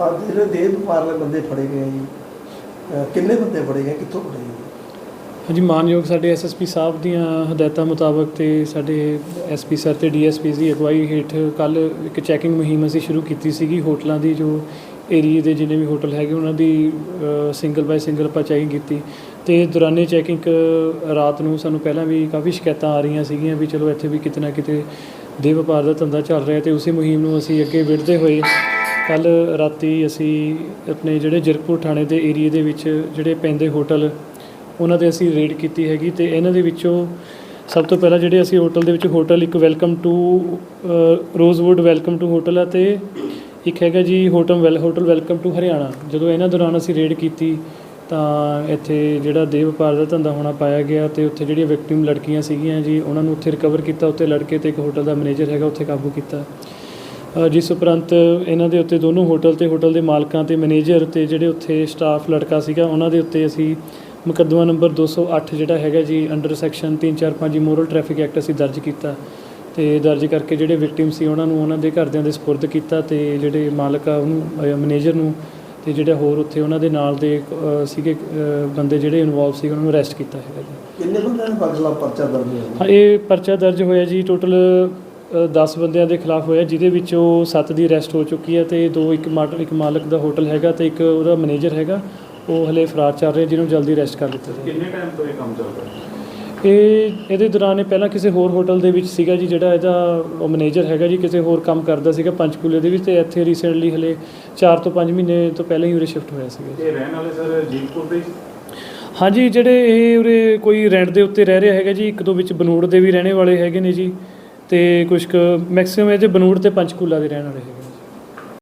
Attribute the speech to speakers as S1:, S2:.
S1: ਆ ਜਿਹੜੇ ਦੇਹ ਵਪਾਰ ਵਾਲੇ ਬੰਦੇ ਫੜੇ ਗਏ ਜੀ। ਕਿੰਨੇ ਬੰਦੇ ਫੜੇ ਗਏ, ਕਿੱਥੋਂ ਫੜੇ ਗਏ?
S2: ਹਾਂਜੀ, ਮਾਨਯੋਗ ਸਾਡੇ ਐਸਐਸਪੀ ਸਾਹਿਬ ਦੀਆਂ ਹਦਾਇਤਾਂ ਮੁਤਾਬਕ ਤੇ ਸਾਡੇ ਐਸਪੀ ਸਰ ਤੇ ਡੀਐਸਪੀ ਦੀ ਅਗਵਾਈ ਹੇਠ ਕੱਲ ਇੱਕ ਚੈਕਿੰਗ ਮੁਹਿੰਮ ਅਸੀਂ ਸ਼ੁਰੂ ਕੀਤੀ ਸੀਗੀ ਹੋਟਲਾਂ ਦੀ, ਜੋ ਏਰੀਏ ਦੇ ਜਿੰਨੇ ਵੀ ਹੋਟਲ ਹੈਗੇ, ਉਹਨਾਂ ਦੀ ਸਿੰਗਲ ਬਾਈ ਸਿੰਗਲ ਆਪਾਂ ਚੈਕਿੰਗ ਕੀਤੀ। ਤੇ ਦੌਰਾਨੇ ਚੈਕਿੰਗ ਰਾਤ ਨੂੰ ਸਾਨੂੰ ਪਹਿਲਾਂ ਵੀ ਕਾਫੀ ਸ਼ਿਕਾਇਤਾਂ ਆ ਰਹੀਆਂ ਸੀਗੀਆਂ ਵੀ ਚਲੋ ਇੱਥੇ ਵੀ ਕਿਤੇ ਨਾ ਕਿਤੇ ਦੇ ਵਪਾਰ ਦਾ ਧੰਦਾ ਚੱਲ ਰਿਹਾ ਤੇ ਉਸੇ ਮੁਹਿੰਮ ਨੂੰ ਅਸੀਂ ਅੱਗੇ ਵਧਦੇ ਹੋਏ ਕੱਲ ਰਾਤੀ ਅਸੀਂ ਆਪਣੇ ਜਿਹੜੇ ਜਰਕਪੁਰ ਥਾਣੇ ਦੇ ਏਰੀਏ ਦੇ ਵਿੱਚ ਜਿਹੜੇ ਪੈਂਦੇ ਹੋਟਲ, ਉਹਨਾਂ ਤੇ ਅਸੀਂ ਰੇਡ ਕੀਤੀ ਹੈਗੀ ਤੇ ਇਹਨਾਂ ਦੇ ਵਿੱਚੋਂ ਸਭ ਤੋਂ ਪਹਿਲਾਂ ਜਿਹੜੇ ਅਸੀਂ ਹੋਟਲ ਦੇ ਵਿੱਚ ਹੋਟਲ ਇੱਕ welcome to Rosewood welcome to hotel ਆ ਤੇ ਇੱਕ ਹੈਗਾ ਜੀ hotel well, hotel welcome to Haryana. ਜਦੋਂ ਇਹਨਾਂ ਦੌਰਾਨ ਅਸੀਂ ਰੇਡ ਕੀਤੀ ਤਾਂ ਇੱਥੇ ਜਿਹੜਾ ਦੇਹ ਵਪਾਰ ਦਾ ਧੰਦਾ ਹੋਣਾ ਪਾਇਆ ਗਿਆ ਤੇ ਉੱਥੇ ਜਿਹੜੀਆਂ ਵਿਕਟਿਮ ਲੜਕੀਆਂ ਸੀਗੀਆਂ ਜੀ, ਉਹਨਾਂ ਨੂੰ ਉੱਥੇ ਰਿਕਵਰ ਕੀਤਾ, ਉੱਥੇ ਲੜਕੇ ਤੇ ਇੱਕ ਹੋਟਲ ਦਾ ਮੈਨੇਜਰ ਹੈਗਾ, ਉੱਥੇ ਕਾਬੂ ਕੀਤਾ। ਜਿਸ ਉਪਰੰਤ ਇਹਨਾਂ ਦੇ ਉੱਤੇ ਦੋਨੋਂ ਹੋਟਲ ਤੇ ਹੋਟਲ ਦੇ ਮਾਲਕਾਂ ਤੇ ਮੈਨੇਜਰ ਤੇ ਜਿਹੜੇ ਉੱਥੇ ਸਟਾਫ ਲੜਕਾ ਸੀਗਾ ਉਹਨਾਂ ਦੇ ਉੱਤੇ ਅਸੀਂ ਮੁਕੱਦਮਾ ਨੰਬਰ 208 ਜਿਹੜਾ ਹੈਗਾ ਜੀ under section 345 moral traffic act ਅਸੀਂ ਦਰਜ ਕੀਤਾ। ਤੇ ਦਰਜ ਕਰਕੇ ਜਿਹੜੇ ਵਿਕਟਿਮ ਸੀ ਉਹਨਾਂ ਨੂੰ ਉਹਨਾਂ ਦੇ ਘਰਦਿਆਂ ਦੇ ਸਪੁਰਦ ਕੀਤਾ ਤੇ ਜਿਹੜੇ ਮਾਲਕ ਆ ਉਹਨੂੰ ਮੈਨੇਜਰ ਨੂੰ ਤੇ ਜਿਹੜੇ ਹੋਰ ਉੱਥੇ ਉਹਨਾਂ ਦੇ ਨਾਲ ਦੇ ਸੀਗੇ ਬੰਦੇ ਜਿਹੜੇ ਇਨਵੋਲਵ ਸੀ ਉਹਨਾਂ ਨੂੰ ਅਰੈਸਟ ਕੀਤਾ ਹੈਗਾ ਜੀ।
S1: ਕਿੰਨੇ ਬੰਦਿਆਂ ਨੇ ਪਰਚਾ ਦਰਜ ਹੋਇਆ?
S2: ਹਾਂ ਇਹ ਪਰਚਾ ਦਰਜ ਹੋਇਆ ਜੀ ਟੋਟਲ 10 ਬੰਦਿਆਂ ਦੇ ਖਿਲਾਫ ਹੋਇਆ ਜਿਹਦੇ ਵਿੱਚੋਂ 7 ਦੀ ਅਰੈਸਟ ਹੋ ਚੁੱਕੀ ਹੈ ਤੇ ਦੋ ਇੱਕ ਮਾਲਕ ਇੱਕ ਮਾਲਕ ਦਾ ਹੋਟਲ ਹੈਗਾ ਤੇ ਇੱਕ ਉਹਦਾ ਮੈਨੇਜਰ ਹੈਗਾ ਉਹ ਹਲੇ ਫਰਾਰ ਚੱਲ ਰਿਹਾ ਜਿਹਨੂੰ ਜਲਦੀ ਅਰੈਸਟ ਕਰ ਲਿੱਤਾ ਜਾਵੇ।
S3: ਕਿੰਨੇ ਟਾਈਮ ਤੋਂ ਇਹ ਕੰਮ ਚੱਲ ਰਿਹਾ?
S2: ਇਹ ਇਹਦੇ ਦੌਰਾਨ ਇਹ ਪਹਿਲਾਂ ਕਿਸੇ ਹੋਰ ਹੋਟਲ ਦੇ ਵਿੱਚ ਸੀਗਾ ਜੀ ਜਿਹੜਾ ਇਹਦਾ ਉਹ ਮੈਨੇਜਰ ਹੈਗਾ ਜੀ ਕਿਸੇ ਹੋਰ ਕੰਮ ਕਰਦਾ ਸੀਗਾ ਪੰਚਕੂਲੇ ਦੇ ਵਿੱਚ ਤੇ ਇੱਥੇ ਰੀਸੈਂਟਲੀ ਹਲੇ 4 ਤੋਂ 5 ਮਹੀਨੇ ਤੋਂ ਪਹਿਲਾਂ ਹੀ ਉਰੇ ਸ਼ਿਫਟ ਹੋਇਆ ਸੀਗਾ
S3: ਇਹ ਰਹਿਣ ਵਾਲੇ ਸਰ ਜੀਪੁਰ ਦੇ?
S2: ਹਾਂਜੀ ਜਿਹੜੇ ਇਹ ਉਰੇ ਕੋਈ ਰੈਂਟ ਦੇ ਉੱਤੇ ਰਹਿ ਰਿਹਾ ਹੈਗਾ ਜੀ ਇੱਕ ਦੋ ਵਿੱਚ ਬਨੂੜ ਦੇ ਵੀ ਰਹਿਣੇ ਵਾਲੇ ਹੈਗੇ ਨੇ ਜੀ ਤੇ ਕੁਝ ਕੁ ਮੈਕਸਿਮਮ ਇਹਦੇ ਬਨੂੜ ਤੇ ਪੰਚਕੂਲਾ ਦੇ ਰਹਿਣ ਵਾਲੇ ਹੈਗੇ